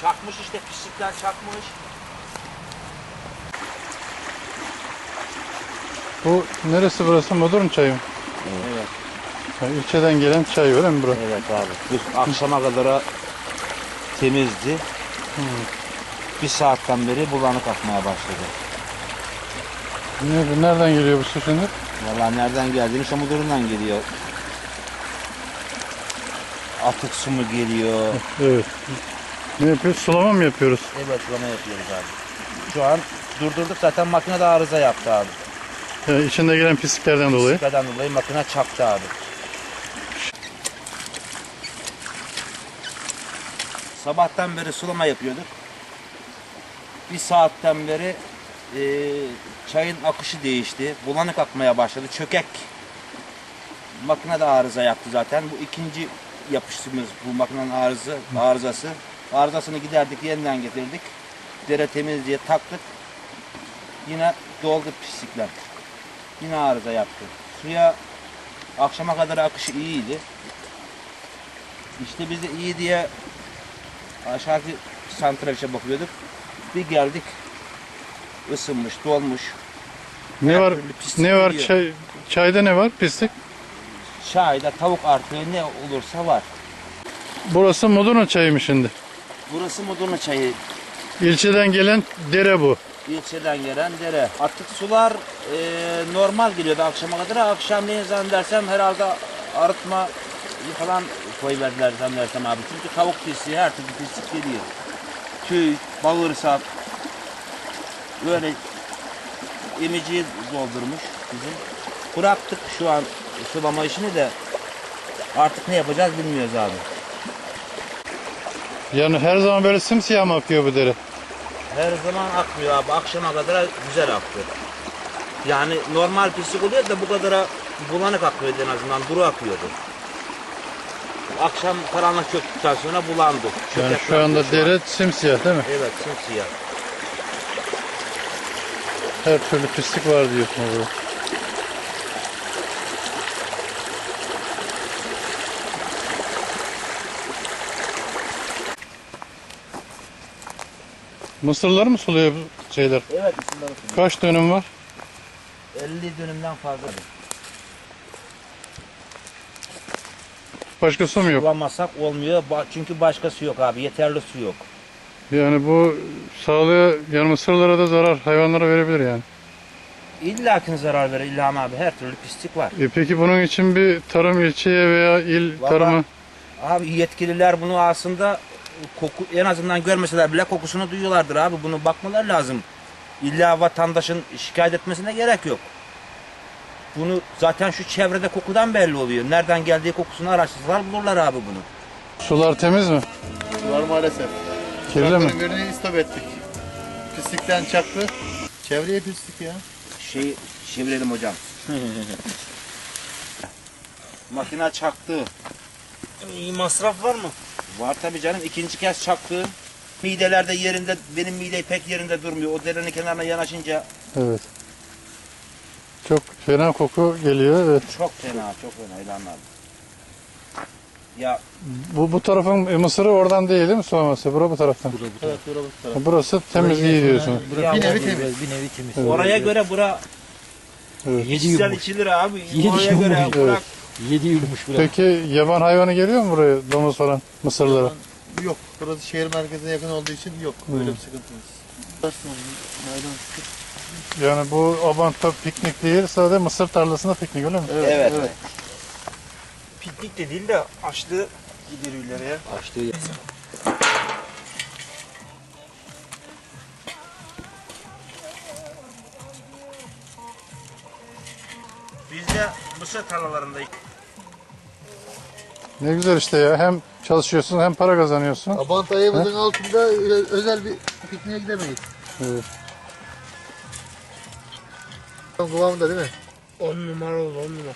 Çakmış işte pislikler çakmış. Bu neresi burası? Modern çay mı? Evet. Ha, ilçeden gelen çay öyle mi bura? Evet abi. Bu akşama kadar temizdi. Bir saatten beri bulanık akmaya başladı. Nerede- Nereden geliyor bu su şimdi? Vallahi nereden geldiğini Samudur'undan geliyor. Atık su mu geliyor? Evet. Ne yapıyoruz? Sulama mı yapıyoruz? Evet sulama yapıyoruz abi. Şu an durdurduk zaten makine de arıza yaptı abi. Ha, içinde gelen pisliklerden dolayı. Sıkadan dolayı makine çaktı abi. Sabahtan beri sulama yapıyorduk. Bir saatten beri e, çayın akışı değişti. Bulanık akmaya başladı. Çökek. Makine de arıza yaptı zaten. Bu ikinci yapıştığımız bu makinenin arıza, arızası. Arızasını giderdik, yeniden getirdik. Dere temiz diye taktık. Yine doldu pislikler. Yine arıza yaptı. Suya akşama kadar akışı iyiydi. İşte biz de iyi diye aşağıki santralişe bakıyorduk. Bir geldik ısınmış, dolmuş. Ne Her var? Ne var? Çay, çayda ne var? Pislik. Çayda tavuk artığı ne olursa var. Burası Modurno çayı mı şimdi? Burası Mudurnu çayı. İlçeden gelen dere bu. ilçeden gelen dere. Atık sular e, normal geliyordu akşama kadar. Akşamleyin zannedersem herhalde arıtma falan koyverdiler zannedersem abi. Çünkü tavuk pisliği her türlü pislik geliyor. Tüy, bağırsak, böyle emiciyi doldurmuş bizim. Bıraktık şu an sulama işini de artık ne yapacağız bilmiyoruz abi. Yani her zaman böyle simsiyah mı akıyor bu dere? Her zaman akmıyor abi. Akşama kadar güzel aktı. Yani normal pislik oluyor da bu kadar bulanık akmıyordu en azından. Duru akıyordu. Akşam karanlık çöktükten sonra bulandı. Yani Çökek şu anda an. dere simsiyah değil mi? Evet simsiyah. Her türlü pislik var diyorsun burada. Mısırları mı suluyor bu şeyler? Evet isimleri Kaç dönüm var? 50 dönümden fazla. Başka su mu yok? Bulamazsak olmuyor. Çünkü başka su yok abi. Yeterli su yok. Yani bu sağlığa, yani mısırlara da zarar, hayvanlara verebilir yani. İlla ki zarar verir İlham abi. Her türlü pislik var. E peki bunun için bir tarım ilçeye veya il Vallahi- tarımı Abi yetkililer bunu aslında koku en azından görmeseler bile kokusunu duyuyorlardır abi. Bunu bakmaları lazım. İlla vatandaşın şikayet etmesine gerek yok. Bunu zaten şu çevrede kokudan belli oluyor. Nereden geldiği kokusunu araştırsalar bulurlar abi bunu. sular temiz mi? Var maalesef. Kirli mi? Birini istop ettik. Pislikten çaktı. Çevreye pislik ya. Şey çevirelim hocam. Makine çaktı. İyi masraf var mı? Var tabii canım ikinci kez çaktı. Mideler de yerinde benim mide pek yerinde durmuyor. O derenin kenarına yanaşınca Evet. Çok fena koku geliyor. Evet. çok fena çok fena İlhan abi. Ya Bu bu tarafın e, mısırı oradan değil değil mi sulaması? Bura bu taraftan. Evet duralım. Burası temiz iyi diyorsunuz. Ya bir nevi bu- temiz. Bir nevi temiz. Oraya göre bura Evet. Yedi yummuş. içilir abi. Yedi Oraya göre yummuş. bırak. Yedi yummuş bile. Peki yaban hayvanı geliyor mu buraya domuz falan mısırlara? Yok. Burası şehir merkezine yakın olduğu için yok. Böyle bir sıkıntımız. Nereden sıkıntı? Yani bu Abant'ta piknik değil sadece mısır tarlasında piknik öyle mi? Evet. Piknik de değil de açlığı gideriyorlar ya. Açtığı Biz de mısır tarlalarındayız. Ne güzel işte ya. Hem çalışıyorsun hem para kazanıyorsun. Abant ayımızın altında özel bir pikniğe gidemeyiz. Evet. Kıvamında değil mi? 10 numara oldu 10 numara.